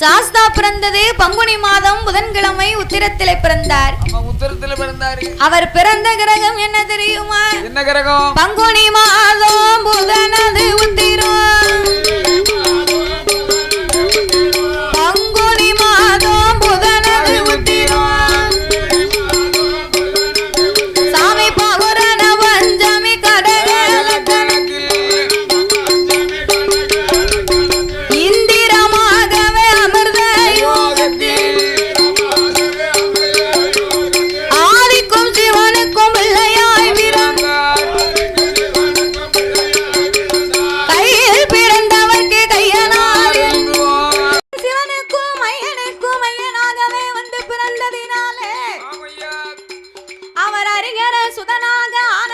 சாஸ்தா பிறந்தது பங்குனி மாதம் புதன்கிழமை உத்திரத்திலே பிறந்தார். உத்தரத்துல பிறந்தாரு. அவர் பிறந்த கிரகம் என்ன தெரியுமா? என்ன கிரகம்? பங்குனி மாதம் சுதனாக ஆன